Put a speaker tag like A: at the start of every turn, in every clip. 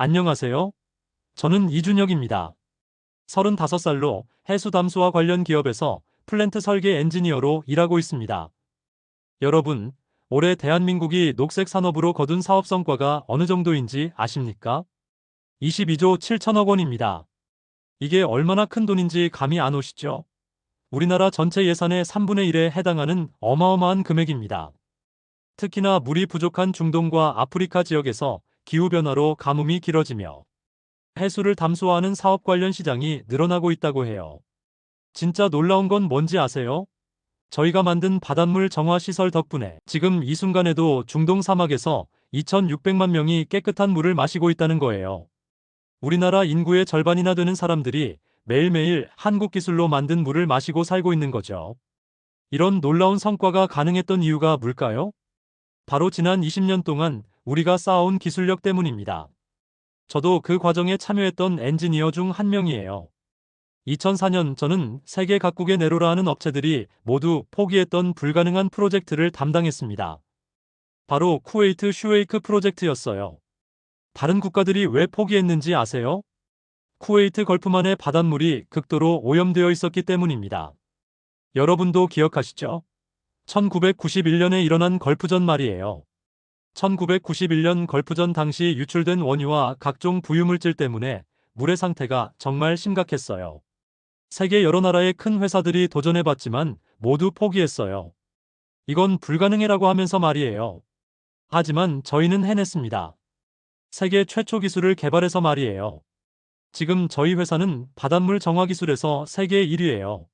A: 안녕하세요. 저는 이준혁입니다. 35살로 해수 담수와 관련 기업에서 플랜트 설계 엔지니어로 일하고 있습니다. 여러분, 올해 대한민국이 녹색 산업으로 거둔 사업 성과가 어느 정도인지 아십니까? 22조 7천억 원입니다. 이게 얼마나 큰 돈인지 감이 안 오시죠? 우리나라 전체 예산의 3분의 1에 해당하는 어마어마한 금액입니다. 특히나 물이 부족한 중동과 아프리카 지역에서 기후변화로 가뭄이 길어지며 해수를 담수화하는 사업 관련 시장이 늘어나고 있다고 해요. 진짜 놀라운 건 뭔지 아세요? 저희가 만든 바닷물 정화 시설 덕분에 지금 이 순간에도 중동 사막에서 2,600만 명이 깨끗한 물을 마시고 있다는 거예요. 우리나라 인구의 절반이나 되는 사람들이 매일매일 한국 기술로 만든 물을 마시고 살고 있는 거죠. 이런 놀라운 성과가 가능했던 이유가 뭘까요? 바로 지난 20년 동안 우리가 쌓아온 기술력 때문입니다. 저도 그 과정에 참여했던 엔지니어 중 한 명이에요. 2004년 저는 세계 각국의 네로라 하는 업체들이 모두 포기했던 불가능한 프로젝트를 담당했습니다. 바로 쿠웨이트 슈웨이크 프로젝트였어요. 다른 국가들이 왜 포기했는지 아세요? 쿠웨이트 걸프만의 바닷물이 극도로 오염되어 있었기 때문입니다. 여러분도 기억하시죠? 1991년에 일어난 걸프전 말이에요. 1991년 걸프전 당시 유출된 원유와 각종 부유물질 때문에 물의 상태가 정말 심각했어요. 세계 여러 나라의 큰 회사들이 도전해봤지만 모두 포기했어요. 이건 불가능해라고 하면서 말이에요. 하지만 저희는 해냈습니다. 세계 최초 기술을 개발해서 말이에요. 지금 저희 회사는 바닷물 정화 기술에서 세계 1위예요.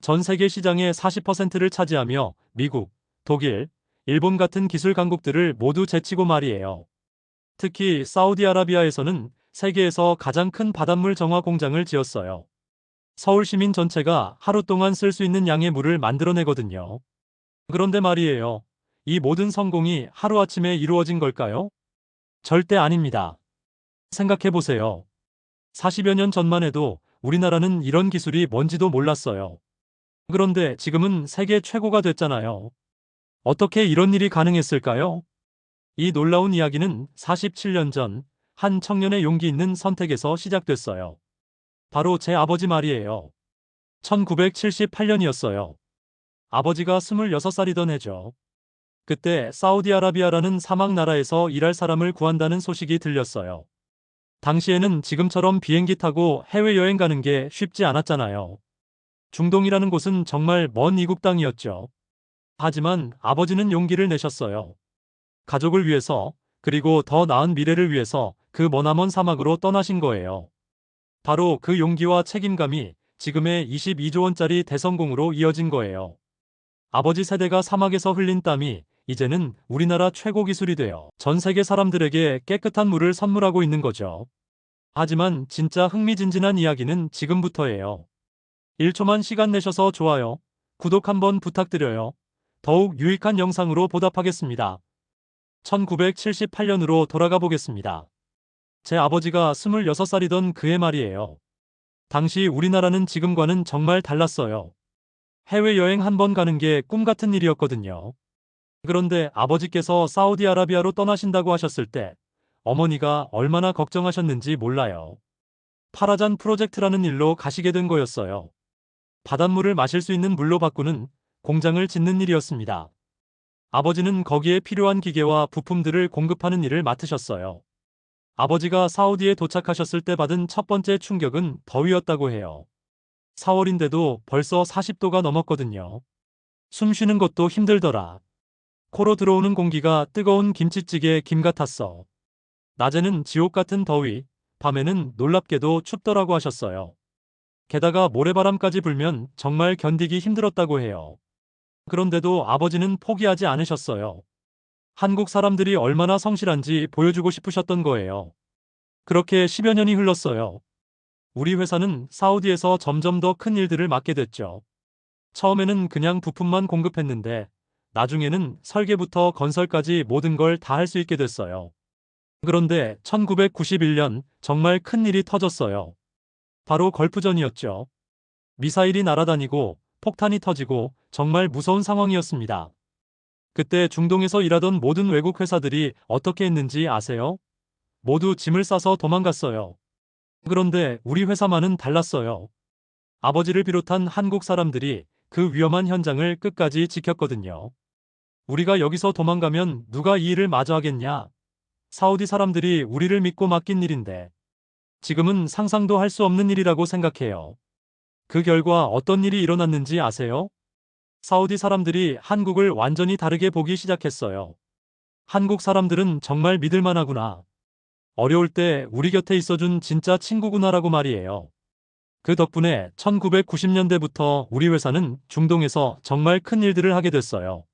A: 전 세계 시장의 40%를 차지하며 미국, 독일, 일본 같은 기술 강국들을 모두 제치고 말이에요. 특히 사우디아라비아에서는 세계에서 가장 큰 바닷물 정화 공장을 지었어요. 서울 시민 전체가 하루 동안 쓸 수 있는 양의 물을 만들어내거든요. 그런데 말이에요. 이 모든 성공이 하루아침에 이루어진 걸까요? 절대 아닙니다. 생각해보세요. 40여 년 전만 해도 우리나라는 이런 기술이 뭔지도 몰랐어요. 그런데 지금은 세계 최고가 됐잖아요. 어떻게 이런 일이 가능했을까요? 이 놀라운 이야기는 47년 전 한 청년의 용기 있는 선택에서 시작됐어요. 바로 제 아버지 말이에요. 1978년이었어요. 아버지가 26살이던 해죠. 그때 사우디아라비아라는 사막 나라에서 일할 사람을 구한다는 소식이 들렸어요. 당시에는 지금처럼 비행기 타고 해외여행 가는 게 쉽지 않았잖아요. 중동이라는 곳은 정말 먼 이국 땅이었죠. 하지만 아버지는 용기를 내셨어요. 가족을 위해서, 그리고 더 나은 미래를 위해서 그 머나먼 사막으로 떠나신 거예요. 바로 그 용기와 책임감이 지금의 22조 원짜리 대성공으로 이어진 거예요. 아버지 세대가 사막에서 흘린 땀이 이제는 우리나라 최고 기술이 되어 전 세계 사람들에게 깨끗한 물을 선물하고 있는 거죠. 하지만 진짜 흥미진진한 이야기는 지금부터예요. 1초만 시간 내셔서 좋아요, 구독 한번 부탁드려요. 더욱 유익한 영상으로 보답하겠습니다. 1978년으로 돌아가 보겠습니다. 제 아버지가 26살이던 그해 말이에요. 당시 우리나라는 지금과는 정말 달랐어요. 해외여행 한 번 가는 게 꿈 같은 일이었거든요. 그런데 아버지께서 사우디아라비아로 떠나신다고 하셨을 때 어머니가 얼마나 걱정하셨는지 몰라요. 파라잔 프로젝트라는 일로 가시게 된 거였어요. 바닷물을 마실 수 있는 물로 바꾸는 공장을 짓는 일이었습니다. 아버지는 거기에 필요한 기계와 부품들을 공급하는 일을 맡으셨어요. 아버지가 사우디에 도착하셨을 때 받은 첫 번째 충격은 더위였다고 해요. 4월인데도 벌써 40도가 넘었거든요. 숨 쉬는 것도 힘들더라. 코로 들어오는 공기가 뜨거운 김치찌개 김 같았어. 낮에는 지옥 같은 더위, 밤에는 놀랍게도 춥더라고 하셨어요. 게다가 모래바람까지 불면 정말 견디기 힘들었다고 해요. 그런데도 아버지는 포기하지 않으셨어요. 한국 사람들이 얼마나 성실한지 보여주고 싶으셨던 거예요. 그렇게 10여 년이 흘렀어요. 우리 회사는 사우디에서 점점 더 큰 일들을 맡게 됐죠. 처음에는 그냥 부품만 공급했는데 나중에는 설계부터 건설까지 모든 걸 다 할 수 있게 됐어요. 그런데 1991년 정말 큰 일이 터졌어요. 바로 걸프전이었죠. 미사일이 날아다니고 폭탄이 터지고 정말 무서운 상황이었습니다. 그때 중동에서 일하던 모든 외국 회사들이 어떻게 했는지 아세요? 모두 짐을 싸서 도망갔어요. 그런데 우리 회사만은 달랐어요. 아버지를 비롯한 한국 사람들이 그 위험한 현장을 끝까지 지켰거든요. 우리가 여기서 도망가면 누가 이 일을 마저 하겠냐? 사우디 사람들이 우리를 믿고 맡긴 일인데 지금은 상상도 할 수 없는 일이라고 생각해요. 그 결과 어떤 일이 일어났는지 아세요? 사우디 사람들이 한국을 완전히 다르게 보기 시작했어요. 한국 사람들은 정말 믿을만하구나. 어려울 때 우리 곁에 있어준 진짜 친구구나라고 말이에요. 그 덕분에 1990년대부터 우리 회사는 중동에서 정말 큰 일들을 하게 됐어요.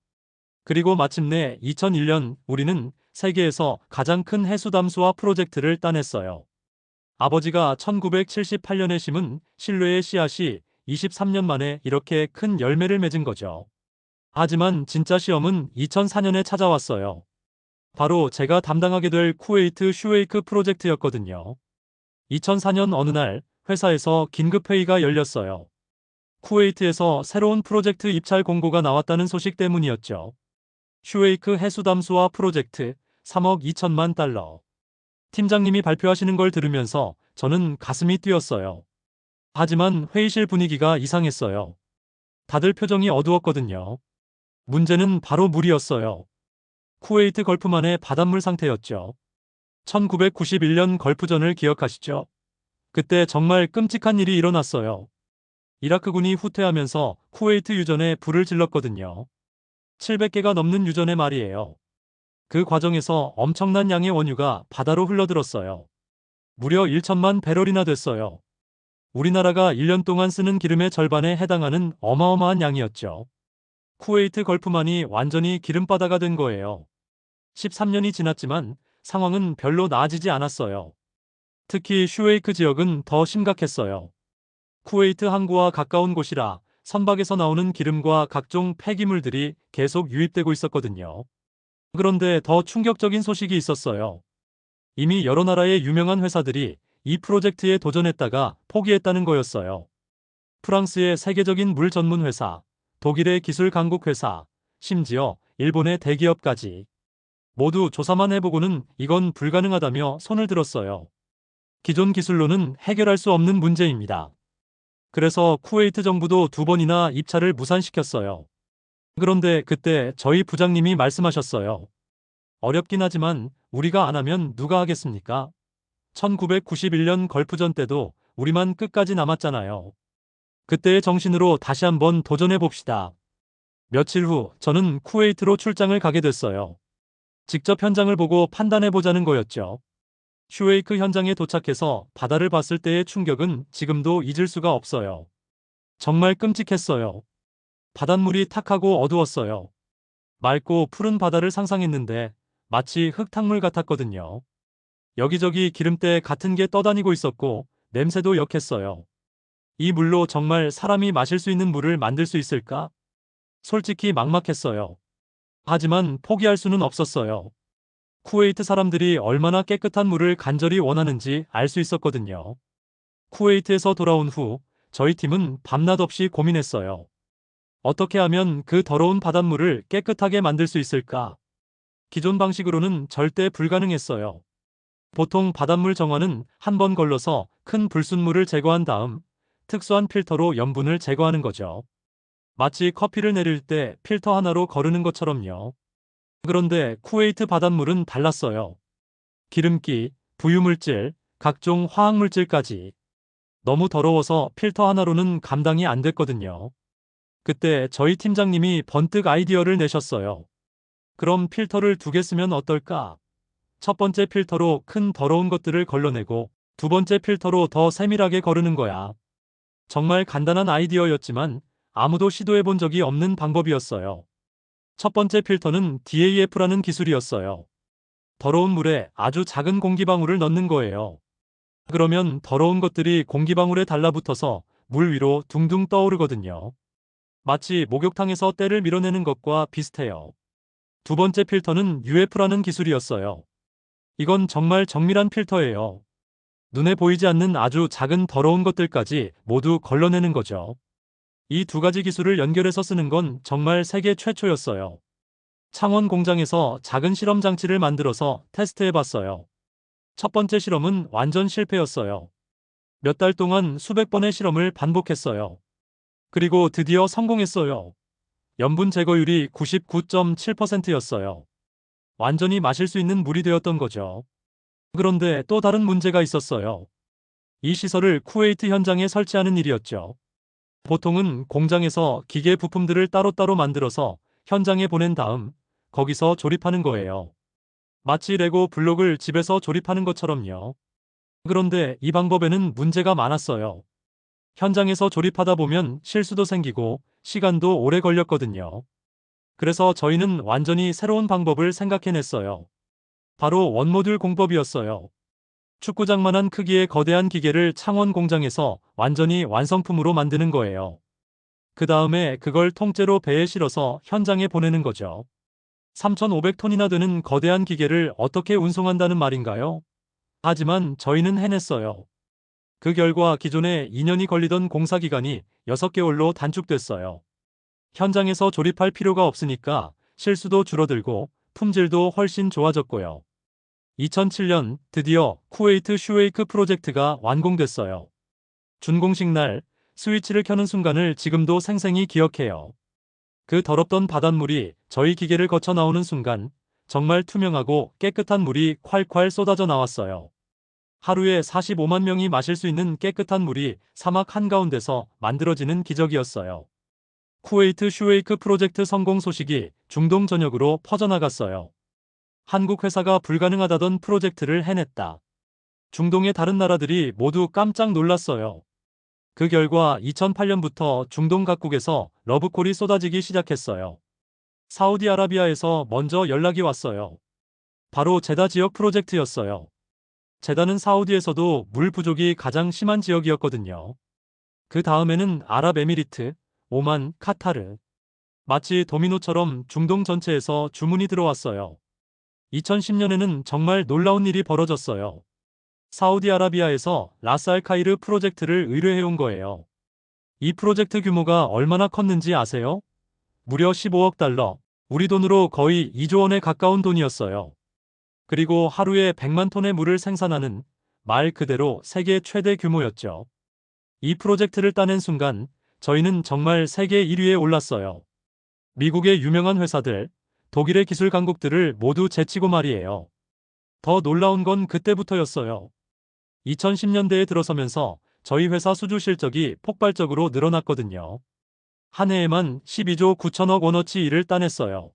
A: 그리고 마침내 2001년 우리는 세계에서 가장 큰 해수 담수화 프로젝트를 따냈어요. 아버지가 1978년에 심은 신뢰의 씨앗이 23년 만에 이렇게 큰 열매를 맺은 거죠. 하지만 진짜 시험은 2004년에 찾아왔어요. 바로 제가 담당하게 될 쿠웨이트 슈웨이크 프로젝트였거든요. 2004년 어느 날 회사에서 긴급회의가 열렸어요. 쿠웨이트에서 새로운 프로젝트 입찰 공고가 나왔다는 소식 때문이었죠. 슈웨이크 해수담수화 프로젝트 3억 2천만 달러. 팀장님이 발표하시는 걸 들으면서 저는 가슴이 뛰었어요. 하지만 회의실 분위기가 이상했어요. 다들 표정이 어두웠거든요. 문제는 바로 물이었어요. 쿠웨이트 걸프만의 바닷물 상태였죠. 1991년 걸프전을 기억하시죠? 그때 정말 끔찍한 일이 일어났어요. 이라크군이 후퇴하면서 쿠웨이트 유전에 불을 질렀거든요. 700개가 넘는 유전의 말이에요. 그 과정에서 엄청난 양의 원유가 바다로 흘러들었어요. 무려 1천만 배럴이나 됐어요. 우리나라가 1년 동안 쓰는 기름의 절반에 해당하는 어마어마한 양이었죠. 쿠웨이트 걸프만이 완전히 기름바다가 된 거예요. 13년이 지났지만 상황은 별로 나아지지 않았어요. 특히 슈웨이크 지역은 더 심각했어요. 쿠웨이트 항구와 가까운 곳이라 선박에서 나오는 기름과 각종 폐기물들이 계속 유입되고 있었거든요. 그런데 더 충격적인 소식이 있었어요. 이미 여러 나라의 유명한 회사들이 이 프로젝트에 도전했다가 포기했다는 거였어요. 프랑스의 세계적인 물 전문 회사, 독일의 기술 강국 회사, 심지어 일본의 대기업까지 모두 조사만 해보고는 이건 불가능하다며 손을 들었어요. 기존 기술로는 해결할 수 없는 문제입니다. 그래서 쿠웨이트 정부도 두 번이나 입찰을 무산시켰어요. 그런데 그때 저희 부장님이 말씀하셨어요. 어렵긴 하지만 우리가 안 하면 누가 하겠습니까? 1991년 걸프전 때도 우리만 끝까지 남았잖아요. 그때의 정신으로 다시 한번 도전해 봅시다. 며칠 후 저는 쿠웨이트로 출장을 가게 됐어요. 직접 현장을 보고 판단해 보자는 거였죠. 슈웨이크 현장에 도착해서 바다를 봤을 때의 충격은 지금도 잊을 수가 없어요. 정말 끔찍했어요. 바닷물이 탁하고 어두웠어요. 맑고 푸른 바다를 상상했는데 마치 흙탕물 같았거든요. 여기저기 기름때 같은 게 떠다니고 있었고 냄새도 역했어요. 이 물로 정말 사람이 마실 수 있는 물을 만들 수 있을까? 솔직히 막막했어요. 하지만 포기할 수는 없었어요. 쿠웨이트 사람들이 얼마나 깨끗한 물을 간절히 원하는지 알 수 있었거든요. 쿠웨이트에서 돌아온 후 저희 팀은 밤낮 없이 고민했어요. 어떻게 하면 그 더러운 바닷물을 깨끗하게 만들 수 있을까? 기존 방식으로는 절대 불가능했어요. 보통 바닷물 정화는 한 번 걸러서 큰 불순물을 제거한 다음 특수한 필터로 염분을 제거하는 거죠. 마치 커피를 내릴 때 필터 하나로 거르는 것처럼요. 그런데 쿠웨이트 바닷물은 달랐어요. 기름기, 부유물질, 각종 화학물질까지 너무 더러워서 필터 하나로는 감당이 안 됐거든요. 그때 저희 팀장님이 번뜩 아이디어를 내셨어요. 그럼 필터를 두 개 쓰면 어떨까? 첫 번째 필터로 큰 더러운 것들을 걸러내고 두 번째 필터로 더 세밀하게 거르는 거야. 정말 간단한 아이디어였지만 아무도 시도해 본 적이 없는 방법이었어요. 첫 번째 필터는 DAF라는 기술이었어요. 더러운 물에 아주 작은 공기방울을 넣는 거예요. 그러면 더러운 것들이 공기방울에 달라붙어서 물 위로 둥둥 떠오르거든요. 마치 목욕탕에서 때를 밀어내는 것과 비슷해요. 두 번째 필터는 UF라는 기술이었어요. 이건 정말 정밀한 필터예요. 눈에 보이지 않는 아주 작은 더러운 것들까지 모두 걸러내는 거죠. 이 두 가지 기술을 연결해서 쓰는 건 정말 세계 최초였어요. 창원 공장에서 작은 실험 장치를 만들어서 테스트해 봤어요. 첫 번째 실험은 완전 실패였어요. 몇 달 동안 수백 번의 실험을 반복했어요. 그리고 드디어 성공했어요. 염분 제거율이 99.7%였어요. 완전히 마실 수 있는 물이 되었던 거죠. 그런데 또 다른 문제가 있었어요. 이 시설을 쿠웨이트 현장에 설치하는 일이었죠. 보통은 공장에서 기계 부품들을 따로따로 만들어서 현장에 보낸 다음 거기서 조립하는 거예요. 마치 레고 블록을 집에서 조립하는 것처럼요. 그런데 이 방법에는 문제가 많았어요. 현장에서 조립하다 보면 실수도 생기고 시간도 오래 걸렸거든요. 그래서 저희는 완전히 새로운 방법을 생각해냈어요. 바로 원모듈 공법이었어요. 축구장만한 크기의 거대한 기계를 창원 공장에서 완전히 완성품으로 만드는 거예요. 그 다음에 그걸 통째로 배에 실어서 현장에 보내는 거죠. 3,500톤이나 되는 거대한 기계를 어떻게 운송한다는 말인가요? 하지만 저희는 해냈어요. 그 결과 기존에 2년이 걸리던 공사 기간이 6개월로 단축됐어요. 현장에서 조립할 필요가 없으니까 실수도 줄어들고 품질도 훨씬 좋아졌고요. 2007년 드디어 쿠웨이트 슈웨이크 프로젝트가 완공됐어요. 준공식 날 스위치를 켜는 순간을 지금도 생생히 기억해요. 그 더럽던 바닷물이 저희 기계를 거쳐 나오는 순간 정말 투명하고 깨끗한 물이 콸콸 쏟아져 나왔어요. 하루에 45만 명이 마실 수 있는 깨끗한 물이 사막 한가운데서 만들어지는 기적이었어요. 쿠웨이트 슈웨이크 프로젝트 성공 소식이 중동 전역으로 퍼져나갔어요. 한국 회사가 불가능하다던 프로젝트를 해냈다. 중동의 다른 나라들이 모두 깜짝 놀랐어요. 그 결과 2008년부터 중동 각국에서 러브콜이 쏟아지기 시작했어요. 사우디아라비아에서 먼저 연락이 왔어요. 바로 제다 지역 프로젝트였어요. 제다는 사우디에서도 물 부족이 가장 심한 지역이었거든요. 그 다음에는 아랍에미리트, 오만, 카타르. 마치 도미노처럼 중동 전체에서 주문이 들어왔어요. 2010년에는 정말 놀라운 일이 벌어졌어요. 사우디아라비아에서 라스알카이르 프로젝트를 의뢰해온 거예요. 이 프로젝트 규모가 얼마나 컸는지 아세요? 무려 15억 달러, 우리 돈으로 거의 2조 원에 가까운 돈이었어요. 그리고 하루에 100만 톤의 물을 생산하는 말 그대로 세계 최대 규모였죠. 이 프로젝트를 따낸 순간 저희는 정말 세계 1위에 올랐어요. 미국의 유명한 회사들, 독일의 기술 강국들을 모두 제치고 말이에요. 더 놀라운 건 그때부터였어요. 2010년대에 들어서면서 저희 회사 수주 실적이 폭발적으로 늘어났거든요. 한 해에만 12조 9천억 원어치 일을 따냈어요.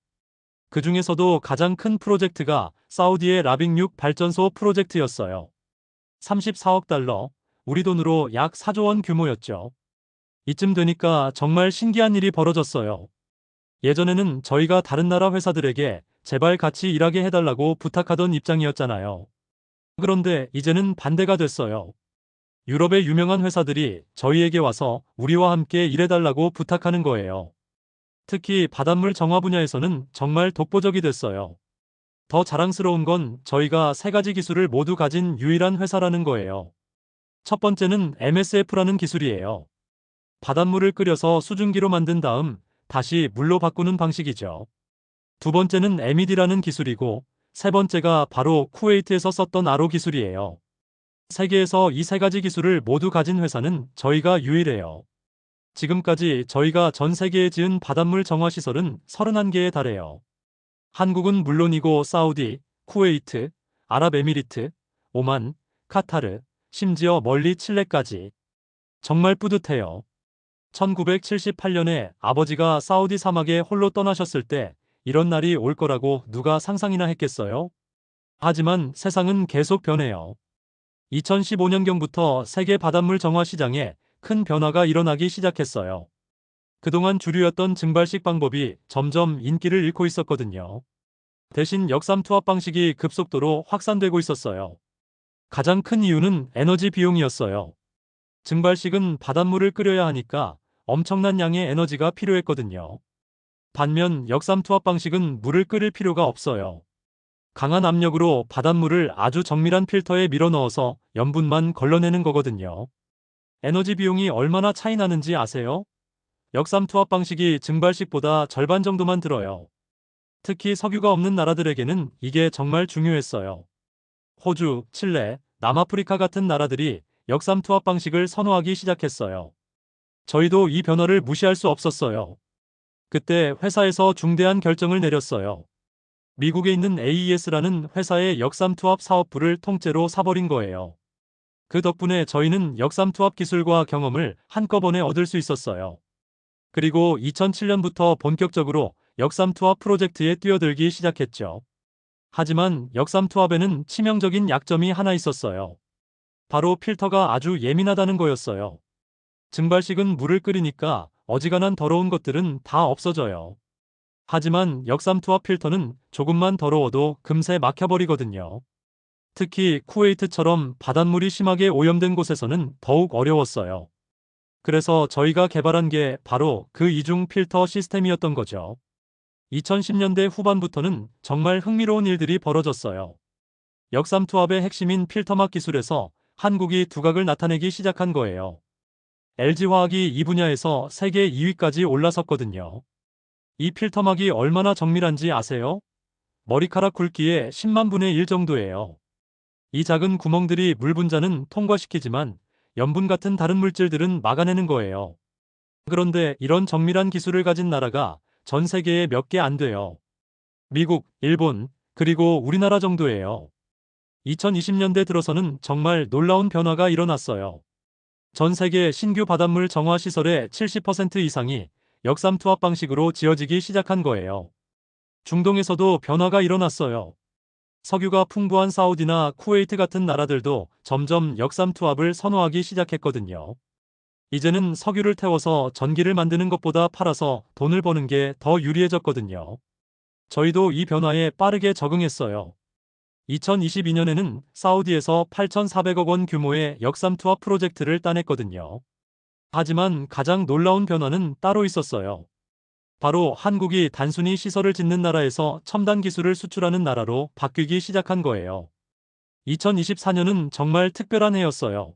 A: 그 중에서도 가장 큰 프로젝트가 사우디의 라빅6 발전소 프로젝트였어요. 34억 달러, 우리 돈으로 약 4조 원 규모였죠. 이쯤 되니까 정말 신기한 일이 벌어졌어요. 예전에는 저희가 다른 나라 회사들에게 제발 같이 일하게 해달라고 부탁하던 입장이었잖아요. 그런데 이제는 반대가 됐어요. 유럽의 유명한 회사들이 저희에게 와서 우리와 함께 일해달라고 부탁하는 거예요. 특히 바닷물 정화 분야에서는 정말 독보적이 됐어요. 더 자랑스러운 건 저희가 세 가지 기술을 모두 가진 유일한 회사라는 거예요. 첫 번째는 MSF라는 기술이에요. 바닷물을 끓여서 수증기로 만든 다음 다시 물로 바꾸는 방식이죠. 두 번째는 MED라는 기술이고 세 번째가 바로 쿠웨이트에서 썼던 RO 기술이에요. 세계에서 이 세 가지 기술을 모두 가진 회사는 저희가 유일해요. 지금까지 저희가 전 세계에 지은 바닷물 정화 시설은 31개에 달해요. 한국은 물론이고 사우디, 쿠웨이트, 아랍에미리트, 오만, 카타르, 심지어 멀리 칠레까지. 정말 뿌듯해요. 1978년에 아버지가 사우디 사막에 홀로 떠나셨을 때 이런 날이 올 거라고 누가 상상이나 했겠어요? 하지만 세상은 계속 변해요. 2015년경부터 세계 바닷물 정화 시장에 큰 변화가 일어나기 시작했어요. 그동안 주류였던 증발식 방법이 점점 인기를 잃고 있었거든요. 대신 역삼 투합 방식이 급속도로 확산되고 있었어요. 가장 큰 이유는 에너지 비용이었어요. 증발식은 바닷물을 끓여야 하니까 엄청난 양의 에너지가 필요했거든요. 반면 역삼 투합 방식은 물을 끓일 필요가 없어요. 강한 압력으로 바닷물을 아주 정밀한 필터에 밀어 넣어서 염분만 걸러내는 거거든요. 에너지 비용이 얼마나 차이 나는지 아세요? 역삼 투합 방식이 증발식보다 절반 정도만 들어요. 특히 석유가 없는 나라들에게는 이게 정말 중요했어요. 호주, 칠레, 남아프리카 같은 나라들이 역삼 투합 방식을 선호하기 시작했어요. 저희도 이 변화를 무시할 수 없었어요. 그때 회사에서 중대한 결정을 내렸어요. 미국에 있는 AES라는 회사의 역삼 투합 사업부를 통째로 사버린 거예요. 그 덕분에 저희는 역삼 투합 기술과 경험을 한꺼번에 얻을 수 있었어요. 그리고 2007년부터 본격적으로 역삼 투합 프로젝트에 뛰어들기 시작했죠. 하지만 역삼 투합에는 치명적인 약점이 하나 있었어요. 바로 필터가 아주 예민하다는 거였어요. 증발식은 물을 끓이니까 어지간한 더러운 것들은 다 없어져요. 하지만 역삼 투합 필터는 조금만 더러워도 금세 막혀버리거든요. 특히 쿠웨이트처럼 바닷물이 심하게 오염된 곳에서는 더욱 어려웠어요. 그래서 저희가 개발한 게 바로 그 이중 필터 시스템이었던 거죠. 2010년대 후반부터는 정말 흥미로운 일들이 벌어졌어요. 역삼 투합의 핵심인 필터막 기술에서 한국이 두각을 나타내기 시작한 거예요. LG화학이 이 분야에서 세계 2위까지 올라섰거든요. 이 필터막이 얼마나 정밀한지 아세요? 머리카락 굵기의 10만 분의 1 정도예요. 이 작은 구멍들이 물 분자는 통과시키지만 염분 같은 다른 물질들은 막아내는 거예요. 그런데 이런 정밀한 기술을 가진 나라가 전 세계에 몇 개 안 돼요. 미국, 일본, 그리고 우리나라 정도예요. 2020년대 들어서는 정말 놀라운 변화가 일어났어요. 전 세계 신규 바닷물 정화 시설의 70% 이상이 역삼 투합 방식으로 지어지기 시작한 거예요. 중동에서도 변화가 일어났어요. 석유가 풍부한 사우디나 쿠웨이트 같은 나라들도 점점 역삼 투합을 선호하기 시작했거든요. 이제는 석유를 태워서 전기를 만드는 것보다 팔아서 돈을 버는 게 더 유리해졌거든요. 저희도 이 변화에 빠르게 적응했어요. 2022년에는 사우디에서 8,400억 원 규모의 역삼 투합 프로젝트를 따냈거든요. 하지만 가장 놀라운 변화는 따로 있었어요. 바로 한국이 단순히 시설을 짓는 나라에서 첨단 기술을 수출하는 나라로 바뀌기 시작한 거예요. 2024년은 정말 특별한 해였어요.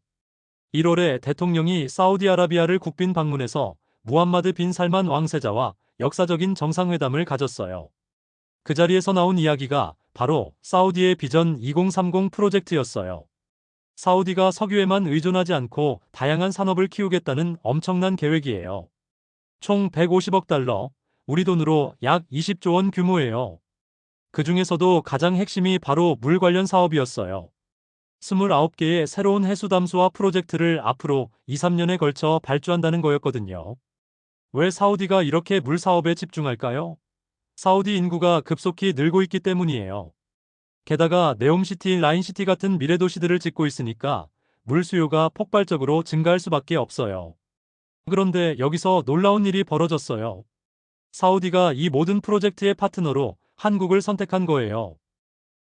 A: 1월에 대통령이 사우디아라비아를 국빈 방문해서 무함마드 빈 살만 왕세자와 역사적인 정상회담을 가졌어요. 그 자리에서 나온 이야기가 바로 사우디의 비전 2030 프로젝트였어요. 사우디가 석유에만 의존하지 않고 다양한 산업을 키우겠다는 엄청난 계획이에요. 총 150억 달러, 우리 돈으로 약 20조 원 규모예요. 그 중에서도 가장 핵심이 바로 물 관련 사업이었어요. 29개의 새로운 해수 담수화 프로젝트를 앞으로 2, 3년에 걸쳐 발주한다는 거였거든요. 왜 사우디가 이렇게 물 사업에 집중할까요? 사우디 인구가 급속히 늘고 있기 때문이에요. 게다가 네옴시티, 라인시티 같은 미래 도시들을 짓고 있으니까 물 수요가 폭발적으로 증가할 수밖에 없어요. 그런데 여기서 놀라운 일이 벌어졌어요. 사우디가 이 모든 프로젝트의 파트너로 한국을 선택한 거예요.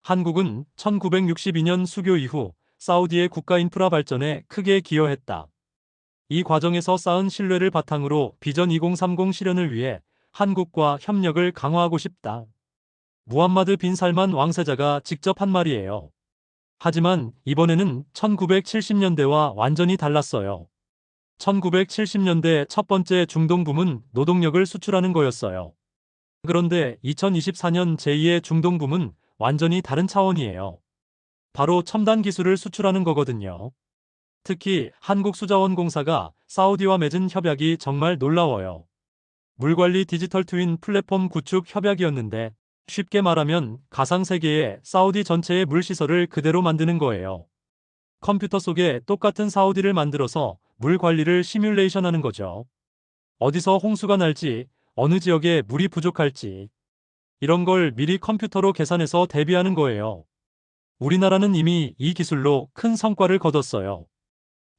A: 한국은 1962년 수교 이후 사우디의 국가 인프라 발전에 크게 기여했다. 이 과정에서 쌓은 신뢰를 바탕으로 비전 2030 실현을 위해 한국과 협력을 강화하고 싶다. 무함마드 빈 살만 왕세자가 직접 한 말이에요. 하지만 이번에는 1970년대와 완전히 달랐어요. 1970년대 첫 번째 중동 붐은 노동력을 수출하는 거였어요. 그런데 2024년 제2의 중동 붐은 완전히 다른 차원이에요. 바로 첨단 기술을 수출하는 거거든요. 특히 한국수자원공사가 사우디와 맺은 협약이 정말 놀라워요. 물관리 디지털 트윈 플랫폼 구축 협약이었는데 쉽게 말하면 가상세계의 사우디 전체의 물시설을 그대로 만드는 거예요. 컴퓨터 속에 똑같은 사우디를 만들어서 물 관리를 시뮬레이션 하는 거죠. 어디서 홍수가 날지, 어느 지역에 물이 부족할지, 이런 걸 미리 컴퓨터로 계산해서 대비하는 거예요. 우리나라는 이미 이 기술로 큰 성과를 거뒀어요.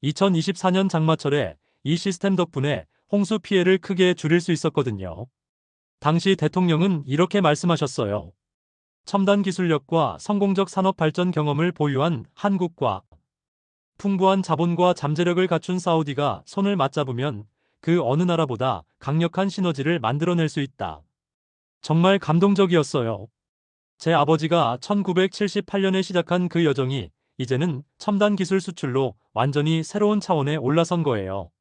A: 2024년 장마철에 이 시스템 덕분에 홍수 피해를 크게 줄일 수 있었거든요. 당시 대통령은 이렇게 말씀하셨어요. 첨단 기술력과 성공적 산업 발전 경험을 보유한 한국과 풍부한 자본과 잠재력을 갖춘 사우디가 손을 맞잡으면 그 어느 나라보다 강력한 시너지를 만들어낼 수 있다. 정말 감동적이었어요. 제 아버지가 1978년에 시작한 그 여정이 이제는 첨단 기술 수출로 완전히 새로운 차원에 올라선 거예요.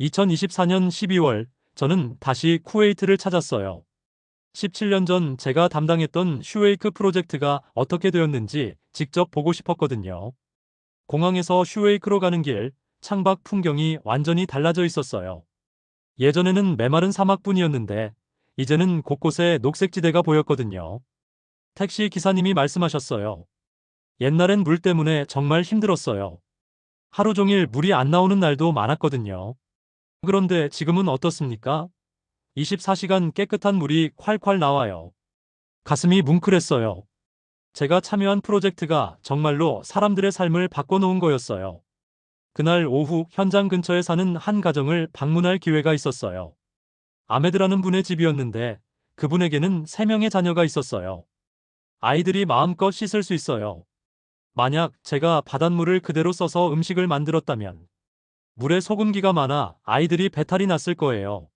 A: 2024년 12월 저는 다시 쿠웨이트를 찾았어요. 17년 전 제가 담당했던 슈웨이크 프로젝트가 어떻게 되었는지 직접 보고 싶었거든요. 공항에서 슈웨이크로 가는 길, 창밖 풍경이 완전히 달라져 있었어요. 예전에는 메마른 사막뿐이었는데 이제는 곳곳에 녹색지대가 보였거든요. 택시 기사님이 말씀하셨어요. 옛날엔 물 때문에 정말 힘들었어요. 하루 종일 물이 안 나오는 날도 많았거든요. 그런데 지금은 어떻습니까? 24시간 깨끗한 물이 콸콸 나와요. 가슴이 뭉클했어요. 제가 참여한 프로젝트가 정말로 사람들의 삶을 바꿔놓은 거였어요. 그날 오후 현장 근처에 사는 한 가정을 방문할 기회가 있었어요. 아메드라는 분의 집이었는데 그분에게는 3명의 자녀가 있었어요. 아이들이 마음껏 씻을 수 있어요. 만약 제가 바닷물을 그대로 써서 음식을 만들었다면 물에 소금기가 많아 아이들이 배탈이 났을 거예요.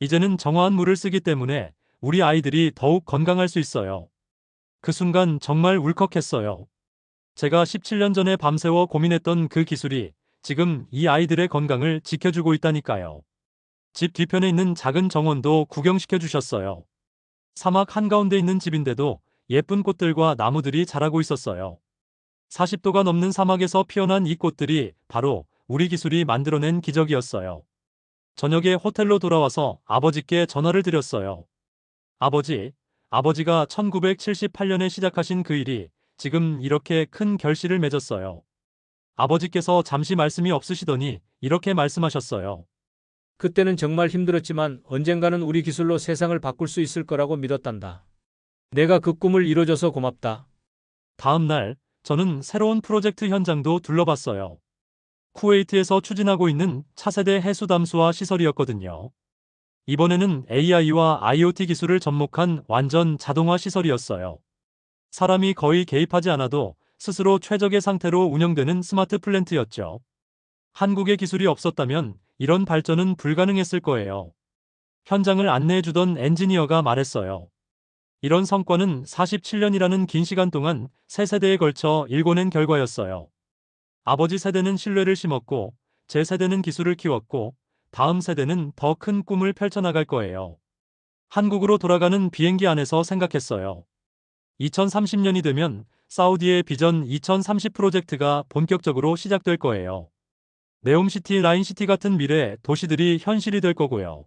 A: 이제는 정화한 물을 쓰기 때문에 우리 아이들이 더욱 건강할 수 있어요. 그 순간 정말 울컥했어요. 제가 17년 전에 밤새워 고민했던 그 기술이 지금 이 아이들의 건강을 지켜주고 있다니까요. 집 뒤편에 있는 작은 정원도 구경시켜 주셨어요. 사막 한가운데 있는 집인데도 예쁜 꽃들과 나무들이 자라고 있었어요. 40도가 넘는 사막에서 피어난 이 꽃들이 바로 우리 기술이 만들어낸 기적이었어요. 저녁에 호텔로 돌아와서 아버지께 전화를 드렸어요. 아버지, 아버지가 1978년에 시작하신 그 일이 지금 이렇게 큰 결실을 맺었어요. 아버지께서 잠시 말씀이 없으시더니 이렇게 말씀하셨어요.
B: 그때는 정말 힘들었지만 언젠가는 우리 기술로 세상을 바꿀 수 있을 거라고 믿었단다. 내가 그 꿈을 이뤄줘서 고맙다.
A: 다음 날 저는 새로운 프로젝트 현장도 둘러봤어요. 쿠웨이트에서 추진하고 있는 차세대 해수 담수화 시설이었거든요. 이번에는 AI와 IoT 기술을 접목한 완전 자동화 시설이었어요. 사람이 거의 개입하지 않아도 스스로 최적의 상태로 운영되는 스마트 플랜트였죠. 한국의 기술이 없었다면 이런 발전은 불가능했을 거예요. 현장을 안내해주던 엔지니어가 말했어요. 이런 성과는 47년이라는 긴 시간 동안 세 세대에 걸쳐 일궈낸 결과였어요. 아버지 세대는 신뢰를 심었고, 제 세대는 기술을 키웠고, 다음 세대는 더 큰 꿈을 펼쳐나갈 거예요. 한국으로 돌아가는 비행기 안에서 생각했어요. 2030년이 되면 사우디의 비전 2030 프로젝트가 본격적으로 시작될 거예요. 네옴시티, 라인시티 같은 미래 도시들이 현실이 될 거고요.